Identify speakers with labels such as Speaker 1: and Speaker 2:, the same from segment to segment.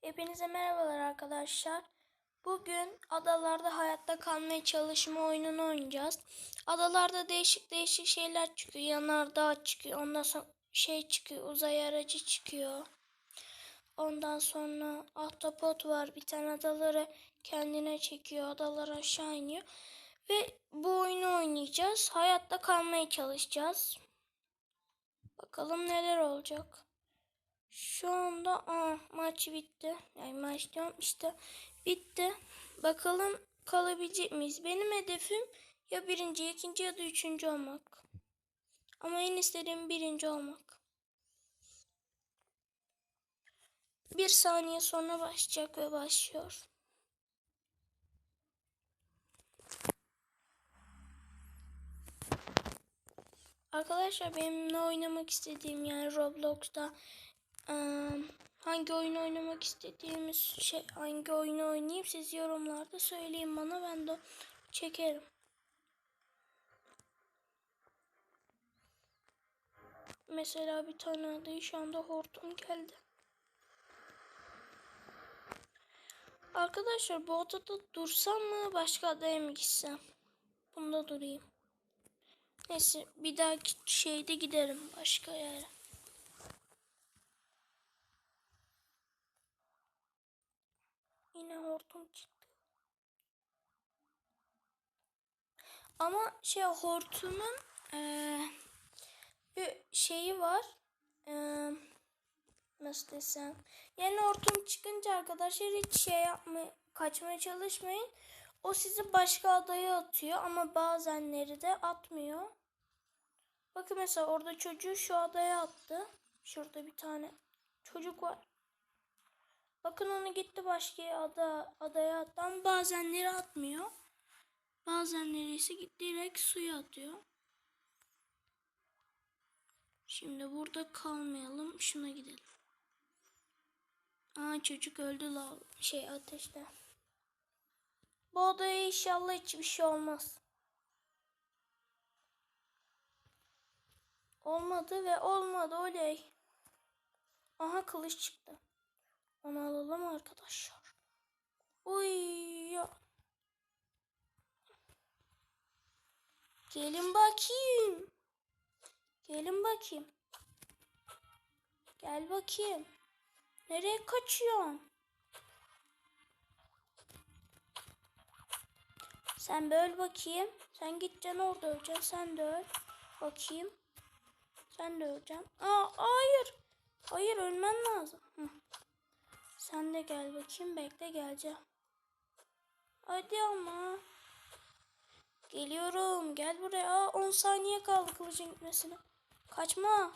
Speaker 1: Hepinize merhabalar arkadaşlar. Bugün adalarda hayatta kalmaya çalışma oyununu oynayacağız. Adalarda değişik değişik şeyler çıkıyor. Yanardağ çıkıyor. Ondan sonra şey çıkıyor. Uzay aracı çıkıyor. Ondan sonra ahtapot var. Bir tane adaları kendine çekiyor. Adalar aşağı iniyor. Ve bu oyunu oynayacağız. Hayatta kalmaya çalışacağız. Bakalım neler olacak. Şu anda aa, maç bitti. Yani maç diyorum işte bitti. Bakalım kalabilecek miyiz? Benim hedefim ya birinci, ikinci ya da üçüncü olmak. Ama en istediğim birinci olmak. Bir saniye sonra başlayacak ve başlıyor. Arkadaşlar benim ne oynamak istediğim yani Roblox'ta hangi oyun oynamak istediğimiz şey hangi oyunu oynayayım siz yorumlarda söyleyin bana ben de çekerim. Mesela bir tane adayı şu anda hortum geldi. Arkadaşlar bu odada dursam mı başka adaya mı gitsem? Bunda durayım. Neyse bir dahaki şeyde giderim başka yere. Yine hortum çıktı. Ama şey hortumun eee, bir şeyi var. Eee, nasıl desem. Yani hortum çıkınca arkadaşlar hiç şey yapma, kaçmaya çalışmayın. O sizi başka adaya atıyor ama bazenleri de atmıyor. Bakın mesela orada çocuğu şu adaya attı. Şurada bir tane çocuk var. Bakın onu gitti başka ada, adaya ama bazenleri atmıyor. Bazenleri ise direkt suya atıyor. Şimdi burada kalmayalım. Şuna gidelim. Aa çocuk öldü la şey ateşte. Bu odaya inşallah hiçbir şey olmaz. Olmadı ve olmadı oley. Aha kılıç çıktı. Onu alalım arkadaşlar. Uy ya. Gelin bakayım. Gelin bakayım. Gel bakayım. Nereye kaçıyorsun? Sen böyle bakayım. Sen gideceksin orada öleceksin. Sen de öl. Bakayım. Sen de öleceksin. Aa hayır. Hayır ölmen lazım. Sen de gel bakayım. Bekle geleceğim. Hadi ama. Geliyorum. Gel buraya. Aa, 10 saniye kaldı kılıcın gitmesine. Kaçma.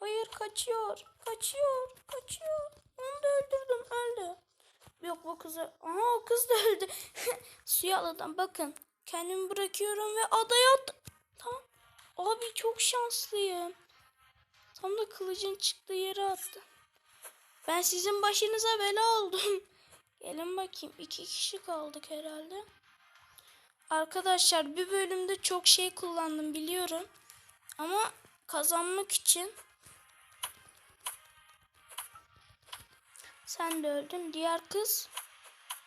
Speaker 1: Hayır kaçıyor. Kaçıyor. Kaçıyor. Onu da öldürdüm. Öldü. Yok bu kızı. Aha o kız da öldü. Suya atladım. Bakın. Kendimi bırakıyorum ve adaya attım. Tamam. Abi çok şanslıyım. Tam da kılıcın çıktığı yere attı. Ben sizin başınıza bela oldum. Gelin bakayım. iki kişi kaldık herhalde. Arkadaşlar bir bölümde çok şey kullandım biliyorum. Ama kazanmak için sen de öldün. Diğer kız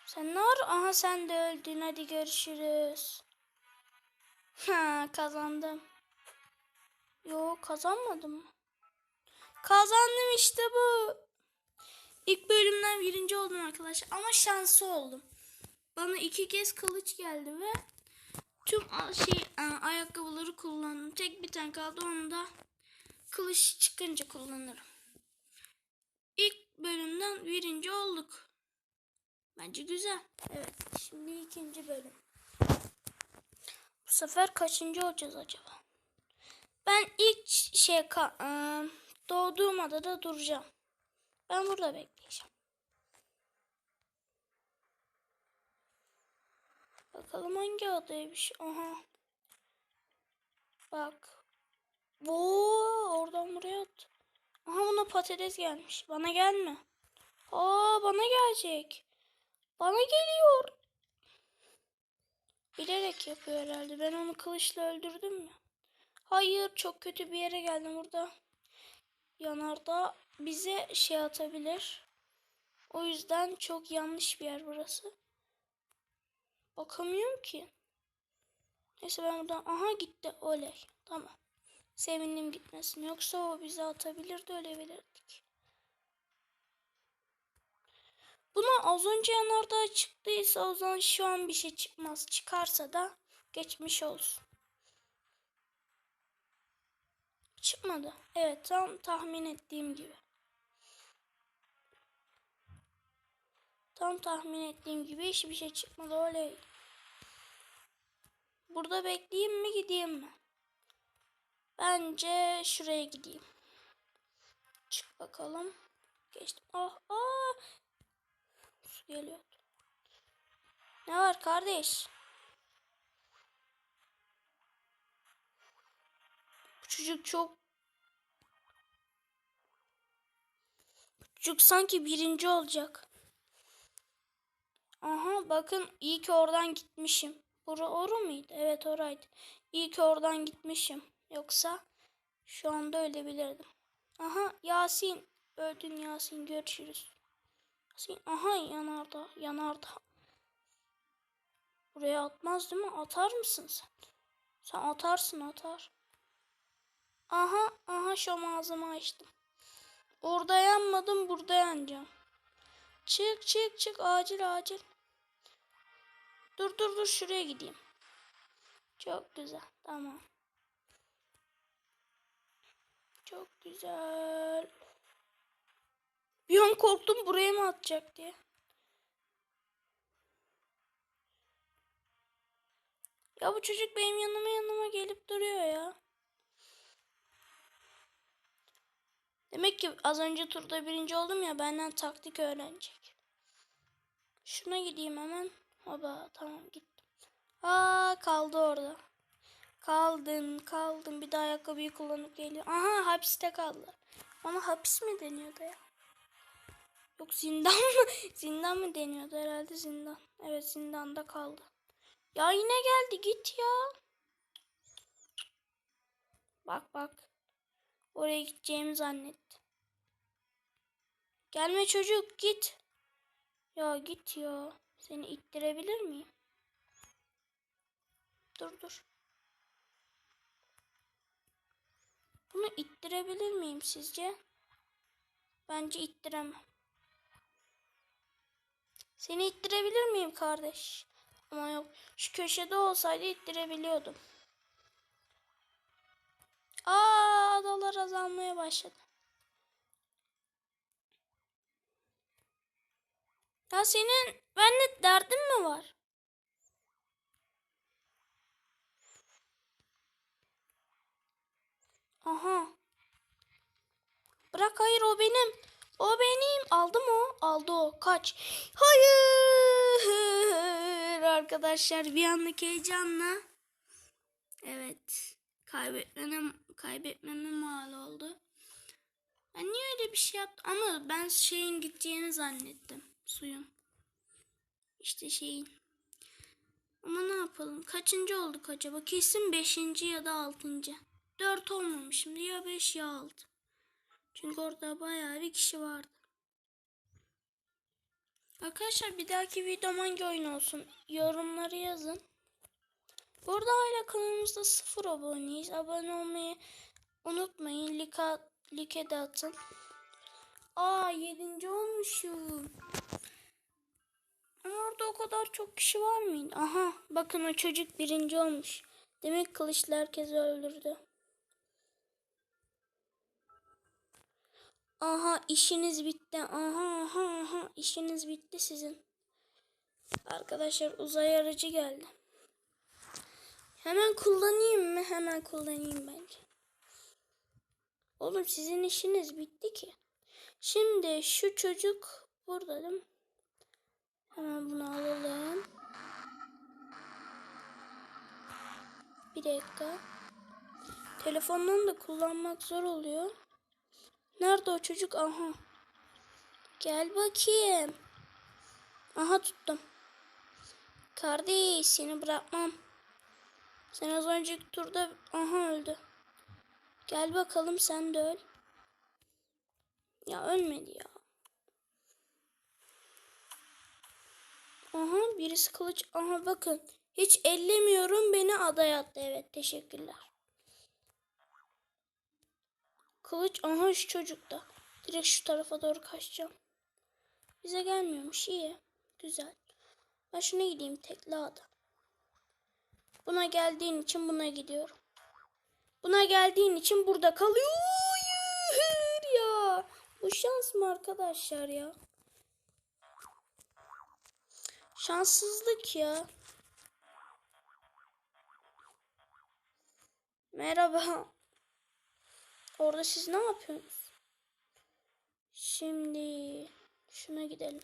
Speaker 1: sen ne var? Aha sen de öldün. Hadi görüşürüz. Ha kazandım. Yo kazanmadım? Kazandım işte bu. İlk bölümden birinci oldum arkadaşlar. Ama şanslı oldum. Bana iki kez kılıç geldi ve tüm şey ayakkabıları kullandım. Tek bir tane kaldı onu da kılıç çıkınca kullanırım. İlk bölümden birinci olduk. Bence güzel. Evet. Şimdi ikinci bölüm. Bu sefer kaçıncı olacağız acaba? Ben ilk şey ıı, doğduğum adada duracağım. Ben burada bekleyeceğim. Bakalım hangi adaymış. Aha. Bak. Oo, oradan buraya at. Aha buna patates gelmiş. Bana gelme. Aa bana gelecek. Bana geliyor. Bilerek yapıyor herhalde. Ben onu kılıçla öldürdüm mü? Hayır çok kötü bir yere geldim burada. Yanardağ bize şey atabilir. O yüzden çok yanlış bir yer burası. Bakamıyorum ki. Neyse ben buradan... Aha gitti. Oley. Tamam. Sevindim gitmesin. Yoksa o bizi atabilirdi ölebilirdik. Buna az önce yanardağ çıktıysa o zaman şu an bir şey çıkmaz. Çıkarsa da geçmiş olsun. Çıkmadı. Evet tam tahmin ettiğim gibi. Tam tahmin ettiğim gibi hiçbir şey çıkmadı. Oley. Burada bekleyeyim mi gideyim mi? Bence şuraya gideyim. Çık bakalım. Geçtim. Ah ah. Su geliyor. Ne var kardeş? Bu çocuk çok Bu çocuk sanki birinci olacak. Aha bakın iyi ki oradan gitmişim. Bura oru muydu? Evet oraydı. İyi ki oradan gitmişim. Yoksa şu anda ölebilirdim. Aha Yasin. Öldün Yasin. Görüşürüz. Yasin. Aha yanarda. Yanarda. Buraya atmaz değil mi? Atar mısın sen? Sen atarsın atar. Aha aha şu ağzımı açtım. Orada yanmadım burada yanacağım. Çık çık çık acil acil. Dur dur dur şuraya gideyim. Çok güzel tamam. Çok güzel. Bir an korktum buraya mı atacak diye. Ya bu çocuk benim yanıma yanıma gelip duruyor ya. Demek ki az önce turda birinci oldum ya benden taktik öğrenecek. Şuna gideyim hemen. Hoba tamam gittim. Aa kaldı orada. Kaldın kaldın bir daha ayakkabıyı kullanıp geliyor. Aha hapiste kaldı. Ona hapis mi deniyordu ya? Yok zindan mı? zindan mı deniyordu herhalde zindan. Evet zindanda kaldı. Ya yine geldi git ya. Bak bak. Oraya gideceğimi zannetti. Gelme çocuk git. Ya git ya. Seni ittirebilir miyim? Dur dur. Bunu ittirebilir miyim sizce? Bence ittiremem. Seni ittirebilir miyim kardeş? Ama yok. Şu köşede olsaydı ittirebiliyordum. Aa adalar azalmaya başladı. Ya senin benimle derdin mi var? Aha. Bırak hayır o benim. O benim. Aldı mı? Aldı o. Kaç. Hayır. Arkadaşlar bir anlık heyecanla. Evet. Kaybetmenin, kaybetmemin mal oldu. Ben niye öyle bir şey yaptım? Ama ben şeyin gideceğini zannettim. Suyun. İşte şeyin. Ama ne yapalım? Kaçıncı olduk acaba? Kesin beşinci ya da altıncı. Dört olmamışım. Ya beş ya altı. Çünkü orada bayağı bir kişi vardı. Arkadaşlar bir dahaki videom hangi oyun olsun? Yorumları yazın. Burada hala kanalımızda sıfır aboneyiz. Abone olmayı unutmayın. Lika, like de atın. Aa yedinci olmuşum. Orada o kadar çok kişi var mıydı? Aha bakın o çocuk birinci olmuş. Demek kılıçlı herkesi öldürdü. Aha işiniz bitti. Aha aha aha işiniz bitti sizin. Arkadaşlar uzay aracı geldi. Hemen kullanayım mı? Hemen kullanayım bence. Oğlum sizin işiniz bitti ki. Şimdi şu çocuk burada değil mi? Hemen bunu alalım. Bir dakika. Telefondan da kullanmak zor oluyor. Nerede o çocuk? Aha. Gel bakayım. Aha tuttum. Kardeş seni bırakmam. Sen az önceki turda aha öldü. Gel bakalım sen de öl. Ya ölmedi ya. Aha birisi kılıç. Aha bakın. Hiç ellemiyorum beni adaya attı. Evet teşekkürler. Kılıç aha şu çocukta. Direkt şu tarafa doğru kaçacağım. Bize gelmiyormuş iyi. Güzel. Ben şuna gideyim tekli ada. Buna geldiğin için buna gidiyorum. Buna geldiğin için burada kalıyor. Ya. Bu şans mı arkadaşlar ya? Şanssızlık ya. Merhaba. Orada siz ne yapıyorsunuz? Şimdi şuna gidelim.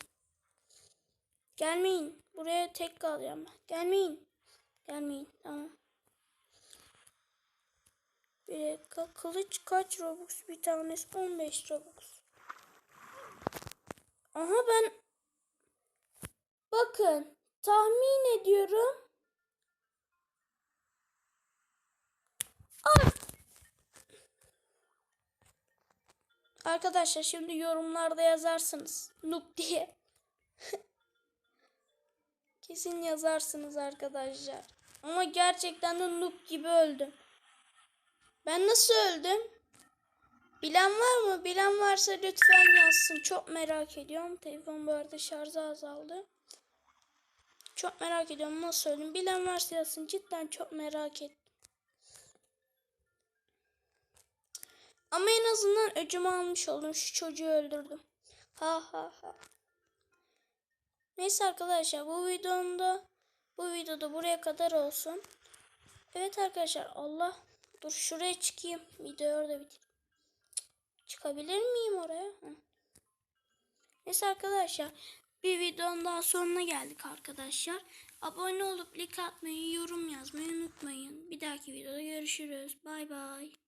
Speaker 1: Gelmeyin. Buraya tek kalacağım. ben. Gelmeyin. Gelmeyin. Tamam. Bir. Kılıç kaç Robux? Bir tanesi 15 Robux. Aha ben bakın tahmin ediyorum. Ah! Arkadaşlar şimdi yorumlarda yazarsınız. Noob diye. Kesin yazarsınız arkadaşlar. Ama gerçekten de noob gibi öldüm. Ben nasıl öldüm? Bilen var mı? Bilen varsa lütfen yazsın. Çok merak ediyorum. Telefon bu arada şarjı azaldı. Çok merak ediyorum nasıl öldüm. Bilen varsa yazsın. Cidden çok merak ettim. Ama en azından öcümü almış oldum. Şu çocuğu öldürdüm. Ha ha ha. Neyse arkadaşlar bu videomda bu videoda buraya kadar olsun. Evet arkadaşlar Allah dur şuraya çıkayım. Videoyu orada bitir. Çıkabilir miyim oraya? Hı. Neyse arkadaşlar bir videonun daha sonuna geldik arkadaşlar. Abone olup like atmayı, yorum yazmayı unutmayın. Bir dahaki videoda görüşürüz. Bay bay.